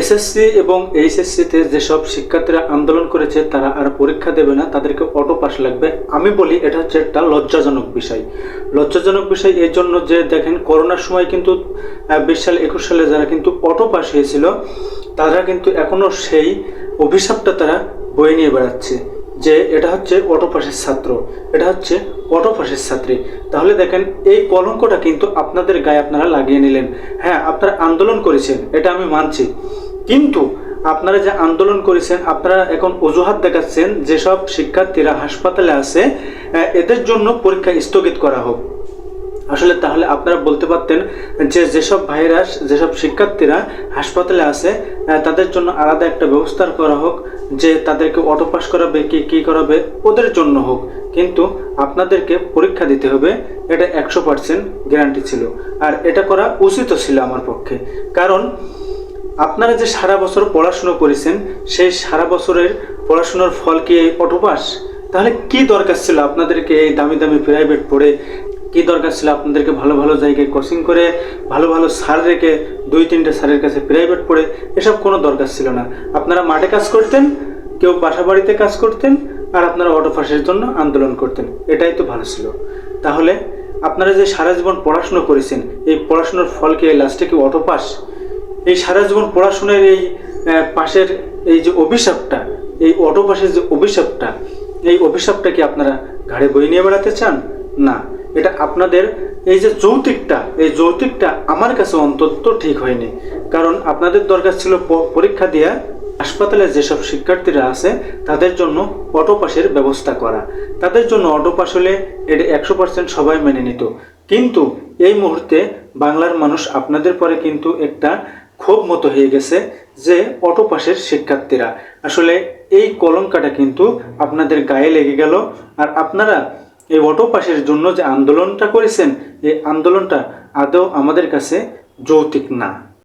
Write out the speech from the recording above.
SSC এবং এইচএসসিতে যেসব শিক্ষার্থীরা আন্দোলন করেছে, তারা আর পরীক্ষা দেবে না, তাদেরকে অটো পাস লাগবে। আমি বলি, এটা হচ্ছে একটা লজ্জাজনক বিষয়। লজ্জাজনক বিষয় এই জন্য যে দেখেন, করোনার সময় কিন্তু বিশ সাল, একুশ সালে যারা কিন্তু অটো পাস হয়েছিল, তারা কিন্তু এখনও সেই অভিশাপটা তারা বয়ে নিয়ে বেড়াচ্ছে যে এটা হচ্ছে অটো পাসের ছাত্র, এটা হচ্ছে অটো পাসের ছাত্রী। তাহলে দেখেন, এই কলঙ্কটা কিন্তু আপনাদের গায়ে আপনারা লাগিয়ে নিলেন। হ্যাঁ আপনারা আন্দোলন করেছেন, এটা আমি মানছি। কিন্তু আপনারা যে আন্দোলন করেছেন, আপনারা এখন অজুহাত দেখাচ্ছেন যেসব শিক্ষার্থীরা হাসপাতালে আছে এদের জন্য পরীক্ষা স্থগিত করা হোক। আসলে তাহলে আপনারা বলতে পারতেন যে যেসব ভাইরাস যেসব শিক্ষার্থীরা হাসপাতালে আছে তাদের জন্য আলাদা একটা ব্যবস্থা করা হোক, যে তাদেরকে অটো পাস করাবে, কি কি করাবে, ওদের জন্য হোক। কিন্তু আপনাদেরকে পরীক্ষা দিতে হবে, এটা একশো পার্সেন্ট গ্যারান্টি ছিল। আর এটা করা উচিত ছিল আমার পক্ষে। কারণ আপনারা যে সারা বছর পড়াশুনো করেছেন, সেই সারা বছরের পড়াশুনোর ফল কি অটোপাস? তাহলে কি দরকার ছিল আপনাদেরকে এই দামি দামি প্রাইভেট পড়ে? কি দরকার ছিল আপনাদেরকে ভালো ভালো জায়গায় কোচিং করে, ভালো ভালো স্যার রেখে দুই তিনটে স্যারের কাছে প্রাইভেট পড়ে? এসব কোনো দরকার ছিল না। আপনারা মাঠে কাজ করতেন, কেউ বাসা বাড়িতে কাজ করতেন, আর আপনারা অটোপাসের জন্য আন্দোলন করতেন। এটাই তো ভালো ছিল। তাহলে আপনারা যে সারা জীবন পড়াশুনো করেছেন, এই পড়াশোনার ফল কি লাস্টে কি অটোপাস? এই সারা জীবন পড়াশোনার এই পাশের এই যে অভিশাপটা, এই অটো পাশের যে অভিশাপটা, এই অভিশাপটা কি আপনারা ঘাড়ে বই নিয়ে বেড়াতে চান? না। এটা আপনাদের এই যে যৌতুকটা, এই যৌতুকটা আমার কাছে অন্তত ঠিক হয়নি। কারণ আপনাদের দরকার ছিল পরীক্ষা দেওয়া হাসপাতালে যেসব শিক্ষার্থীরা আছে, তাদের জন্য অটো পাসের ব্যবস্থা করা। তাদের জন্য অটো পাস হলে এটা একশো পার্সেন্ট সবাই মেনে নিত। কিন্তু এই মুহূর্তে বাংলার মানুষ আপনাদের পরে কিন্তু একটা ক্ষোভ মতো হয়ে গেছে যে অটো পাশের শিক্ষার্থীরা। আসলে এই কলঙ্কাটা কিন্তু আপনাদের গায়ে লেগে গেল। আর আপনারা এই অটো পাশের জন্য যে আন্দোলনটা করেছেন, এই আন্দোলনটা আদৌ আমাদের কাছে যৌতিক না।